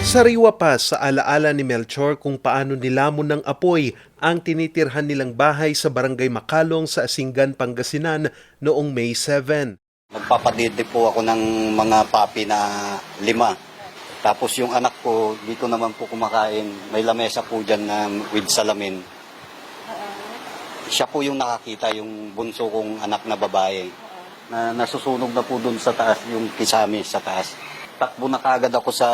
Sariwa pa sa alaala ni Melchor kung paano nilamon ng apoy ang tinitirhan nilang bahay sa barangay Makalong sa Asingan, Pangasinan noong May 7. Nagpapadede po ako ng mga papi na lima. Tapos yung anak ko, dito naman po kumakain. May lamesa po dyan na with salamin. Siya po yung nakakita, yung bunso kong anak na babae. Na nasusunog na po dun sa taas, yung kisame sa taas. Takbo na kagad ako sa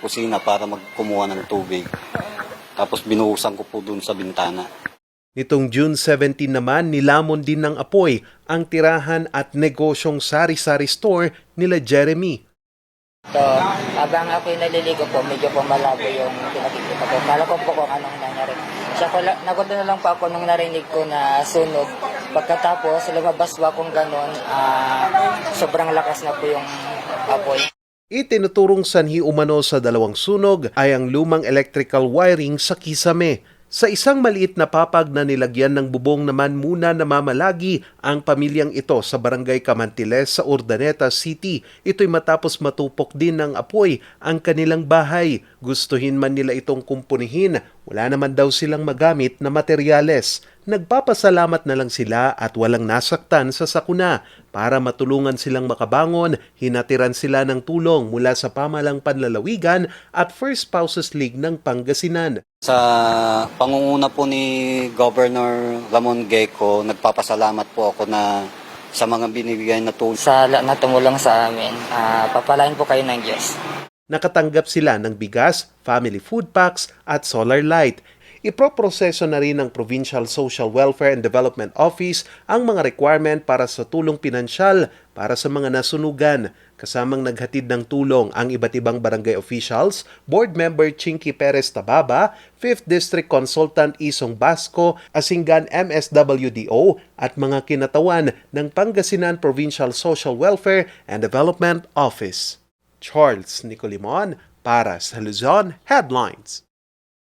kusina para magkumuha ng tubig. Tapos binuhusan ko po dun sa bintana. Nitong June 17 naman, nilamon din ng apoy ang tirahan at negosyong sari-sari store nila Jeremy. So, habang ako'y naliligo po, medyo po malabo yung pinakikita ko. Kala ko po kung anong nangyari. Siya ko, nagunta na lang po ako nung narinig ko na sunog. Pagkatapos, lumabas po akong ganun, ah, sobrang lakas na po yung apoy. Itinuturong sanhi umano sa dalawang sunog ay ang lumang electrical wiring sa kisame. Sa isang maliit na papag na nilagyan ng bubong naman muna namamalagi ang pamilyang ito sa barangay Camantiles sa Urdaneta City. Ito'y matapos matupok din ng apoy ang kanilang bahay. Gustuhin man nila itong kumpunihin, wala naman daw silang magamit na materyales. Nagpapasalamat na lang sila at walang nasaktan sa sakuna. Para matulungan silang makabangon, hinatiran sila ng tulong mula sa pamalang panlalawigan at First Spouses League ng Pangasinan. Sa pangunguna po ni Governor Ramon Gecko, nagpapasalamat po ako na sa mga binibigay na tulong. Sa lahat na tumulong sa amin, ah, papalain po kayo ng Diyos. Nakatanggap sila ng bigas, family food packs at solar light. Iproproseso na rin ng Provincial Social Welfare and Development Office ang mga requirement para sa tulong pinansyal para sa mga nasunugan. Kasamang naghatid ng tulong ang iba't ibang barangay officials, Board Member Chinky Perez Tababa, 5th District Consultant Isong Basco, Asingan MSWDO at mga kinatawan ng Pangasinan Provincial Social Welfare and Development Office. Charles Nicolimon para sa Luzon Headlines.